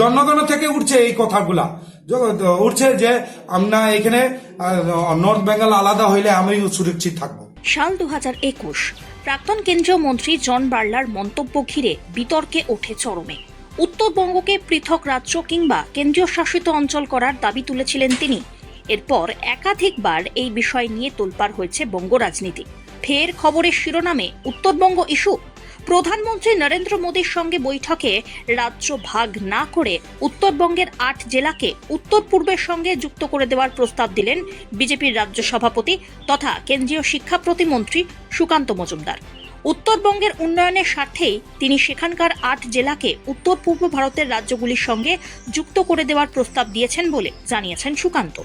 জনগণ থেকে উঠছে এই কথাগুলা। উঠছে যে আমরা এখানে নর্থ বেঙ্গল আলাদা হইলে আমি সুরক্ষিত থাকব। সাল দু প্রাক্তন কেন্দ্রীয় মন্ত্রী জন বার্লার মন্তব্য ঘিরে বিতর্কে ওঠে চরমে। উত্তরবঙ্গকে পৃথক রাজ্য কিংবা কেন্দ্রীয় শাসিত অঞ্চল করার দাবি তুলেছিলেন তিনি। এরপর একাধিকবার এই বিষয় নিয়ে তোলপাড় হয়েছে বঙ্গ রাজনীতি। ফের খবরের শিরোনামে উত্তরবঙ্গ ইস্যু। প্রধানমন্ত্রী নরেন্দ্র মোদীর সঙ্গে বৈঠকে রাজ্য ভাগ না করে উত্তরবঙ্গের আট জেলাকে উত্তর পূর্বের সঙ্গে যুক্ত করে দেওয়ার প্রস্তাব দিলেন বিজেপির রাজ্য সভাপতি তথা কেন্দ্রীয় শিক্ষা প্রতিমন্ত্রী সুকান্ত মজুমদার। উত্তরবঙ্গের উন্নয়নের স্বার্থেই তিনি সেখানকার আট জেলাকে উত্তর পূর্ব ভারতের রাজ্যগুলির সঙ্গে যুক্ত করে দেওয়ার প্রস্তাব দিয়েছেন বলে জানিয়েছেন সুকান্ত।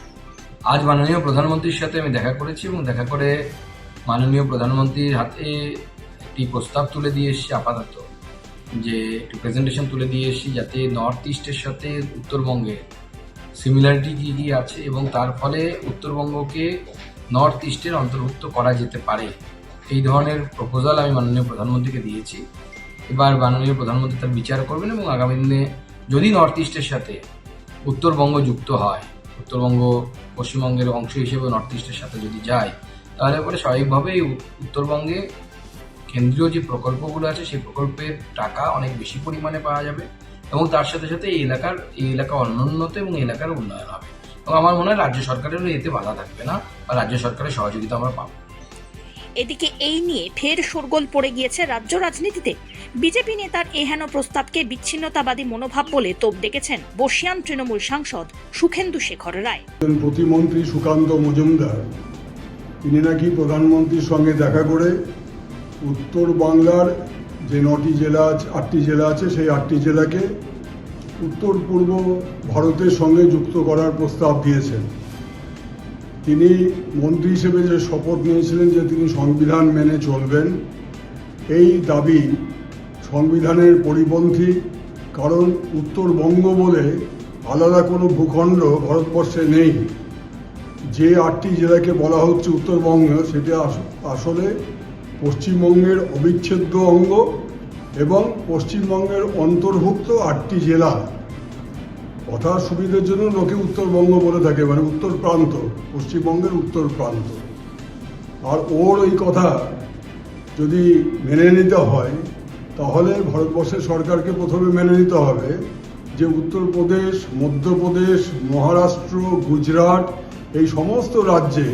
আজ মাননীয় প্রধানমন্ত্রীর সাথে আমি দেখা করেছি এবং দেখা করে মাননীয় প্রধানমন্ত্রীর হাতে একটি প্রস্তাব তুলে দিয়ে এসেছি আপাতত, যে একটি প্রেজেন্টেশন তুলে দিয়ে এসেছি যাতে নর্থ ইস্টের সাথে উত্তরবঙ্গে সিমিলারিটি কী কী আছে এবং তার ফলে উত্তরবঙ্গকে নর্থ ইস্টের অন্তর্ভুক্ত করা যেতে পারে। এই ধরনের প্রপোজাল আমি মাননীয় প্রধানমন্ত্রীকে দিয়েছি। এবার মাননীয় প্রধানমন্ত্রী তার বিচার করবেন এবং আগামী দিনে যদি নর্থ ইস্টের সাথে উত্তরবঙ্গ যুক্ত হয়, উত্তরবঙ্গ পশ্চিমবঙ্গের অংশ হিসেবে নর্থ ইস্টের সাথে যদি যায়, তাহলে পরে স্বাভাবিকভাবেই উত্তরবঙ্গে কেন্দ্রীয় যে প্রকল্পগুলো আছে সেই প্রকল্পের টাকা অনেক বেশি পরিমাণে পাওয়া যাবে এবং তার সাথে সাথে এই এলাকার এই এলাকা অনুন্নত এবং এলাকার উন্নয়ন হবে। এবং আমার মনে হয় রাজ্য সরকারেরও এতে বাধা থাকবে না বা রাজ্য সরকারের সহযোগিতা আমরা পাবো। এদিকে এই নিয়ে ফের শোরগোল পড়ে গিয়েছে রাজ্য রাজনীতিতে। বিজেপি নেতার এহেন প্রস্তাবকে বিচ্ছিন্নতাবাদী মনোভাব বলে তোপ ডেকেছেন বর্ষিয়ান তৃণমূল সাংসদ সুখেন্দু শেখর রায়। প্রতিমন্ত্রী সুকান্ত মজুমদার তিনি নাকি প্রধানমন্ত্রীর সঙ্গে দেখা করে উত্তর বাংলার যে নটি জেলা আছে, আটটি জেলা আছে, সেই আটটি জেলাকে উত্তর পূর্ব ভারতের সঙ্গে যুক্ত করার প্রস্তাব দিয়েছেন। তিনি মন্ত্রী হিসেবে যে শপথ নিয়েছিলেন যে তিনি সংবিধান মেনে চলবেন, এই দাবি সংবিধানের পরিপন্থী, কারণ উত্তরবঙ্গ বলে আলাদা কোনো ভূখণ্ড ভারতবর্ষে নেই। যে আটটি জেলাকে বলা হচ্ছে উত্তরবঙ্গ, সেটা আস- আসলে পশ্চিমবঙ্গের অবিচ্ছেদ্য অঙ্গ এবং পশ্চিমবঙ্গের অন্তর্ভুক্ত আটটি জেলা। কথার সুবিধার জন্য লোকে উত্তরবঙ্গ বলে থাকে মানে উত্তর প্রান্ত, পশ্চিমবঙ্গের উত্তর প্রান্ত। আর ওর ওই কথা যদি মেনে নিতে হয়, তাহলে ভারতবর্ষের সরকারকে প্রথমে মেনে নিতে হবে যে উত্তরপ্রদেশ, মধ্যপ্রদেশ, মহারাষ্ট্র, গুজরাট এই সমস্ত রাজ্যে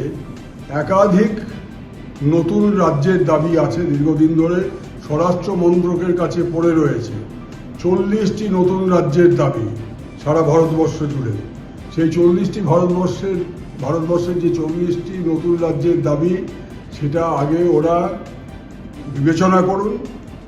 একাধিক নতুন রাজ্যের দাবি আছে দীর্ঘদিন ধরে স্বরাষ্ট্র মন্ত্রকের কাছে পড়ে রয়েছে। চল্লিশটি নতুন রাজ্যের দাবি সারা ভারতবর্ষ জুড়ে। সেই চল্লিশটি ভারতবর্ষের ভারতবর্ষের যে চল্লিশটি নতুন রাজ্যের দাবি, সেটা আগে ওরা বিবেচনা করুন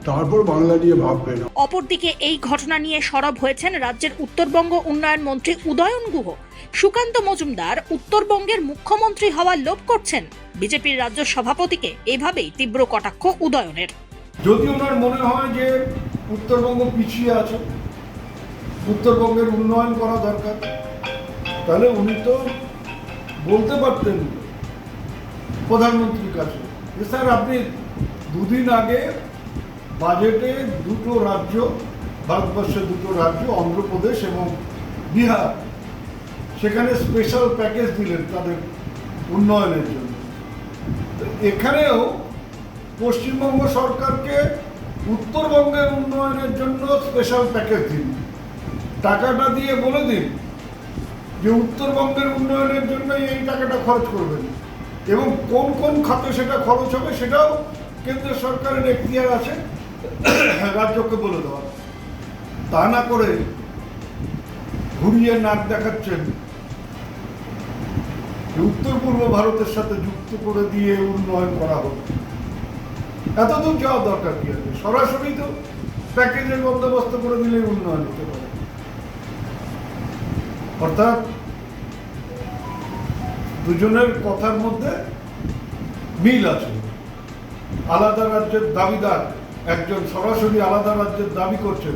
তারপর বাংলা নিয়ে ভাববেন অপরদিকে এই ঘটনা নিয়ে সরব হয়েছেন রাজ্যের উত্তরবঙ্গ উন্নয়ন মন্ত্রী উদয়ন গুহ। সুকান্ত মজুমদার উত্তরবঙ্গের মুখ্যমন্ত্রী হওয়ার লোভ করছেন বিজেপির রাজ্য সভাপতিকে। এভাবেই তীব্র কটাক্ষ উদয়নের। যদি ওনার মনে হয় যে উত্তরবঙ্গ পিছিয়ে আছে উত্তরবঙ্গের উন্নয়ন করা দরকার তাহলে উনি তো বলতে পারতেন প্রধানমন্ত্রীর কাছে। স্যার আপনি দুদিন আগে বাজেটে দুটো রাজ্য ভারতবর্ষের দুটো রাজ্য, অন্ধ্রপ্রদেশ এবং বিহার। সেখানে স্পেশাল প্যাকেজ দিলেন তাদের উন্নয়নের জন্য। এখানেও পশ্চিমবঙ্গ সরকারকে উত্তরবঙ্গের উন্নয়নের জন্য স্পেশাল প্যাকেজ দিন। টাকাটা দিয়ে বলে দিন যে উত্তরবঙ্গের উন্নয়নের জন্য এই টাকাটা খরচ করবেন। এবং কোন কোন খাতে সেটা খরচ হবে সেটাও কেন্দ্র সরকারের এখতিয়ার আছে। রাজ্যকে বলে দেওয়া তা না করে ঘুরিয়ে নাক দেখাচ্ছেন। উত্তর পূর্ব ভারতের সাথে যুক্ত করে দিয়ে উন্নয়ন করা হোক। এতদূর যাওয়ার দরকার কি আছে? সরাসরি তো প্যাকেজের বন্দোবস্ত করে দিলে উন্নয়ন হতে পারে। অর্থাৎ দুজনের কথার মধ্যে মিল আছে। আলাদা রাজ্যের দাবিদার একজন সরাসরি আলাদা রাজ্যের দাবি করছেন।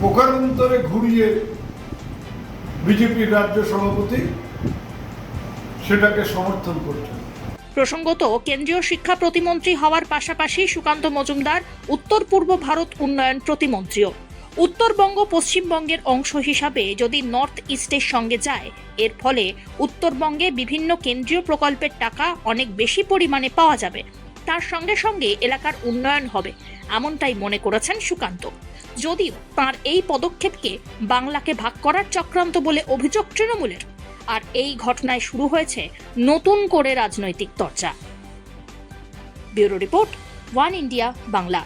প্রকারান্তরে ঘুরিয়ে বিজেপির রাজ্য সভাপতি সেটাকে সমর্থন করছেন। প্রসঙ্গত, কেন্দ্রীয় শিক্ষা প্রতিমন্ত্রী হওয়ার পাশাপাশি সুকান্ত মজুমদার উত্তর পূর্ব ভারত উন্নয়ন প্রতিমন্ত্রীও। উত্তরবঙ্গ পশ্চিমবঙ্গের অংশ হিসাবে যদি নর্থ ইস্টের সঙ্গে যায়, এর ফলে উত্তরবঙ্গে বিভিন্ন কেন্দ্রীয় প্রকল্পের টাকা অনেক বেশি পরিমাণে পাওয়া যাবে। তার সঙ্গে সঙ্গে এলাকার উন্নয়ন হবে, এমনটাই মনে করেছেন সুকান্ত। যদিও তার এই পদক্ষেপকে বাংলাকে ভাগ করার চক্রান্ত বলে অভিযোগ তৃণমূলের, আর এই ঘটনায় শুরু হয়েছে নতুন করে রাজনৈতিক চর্চা। Bureau report, one India Bangla.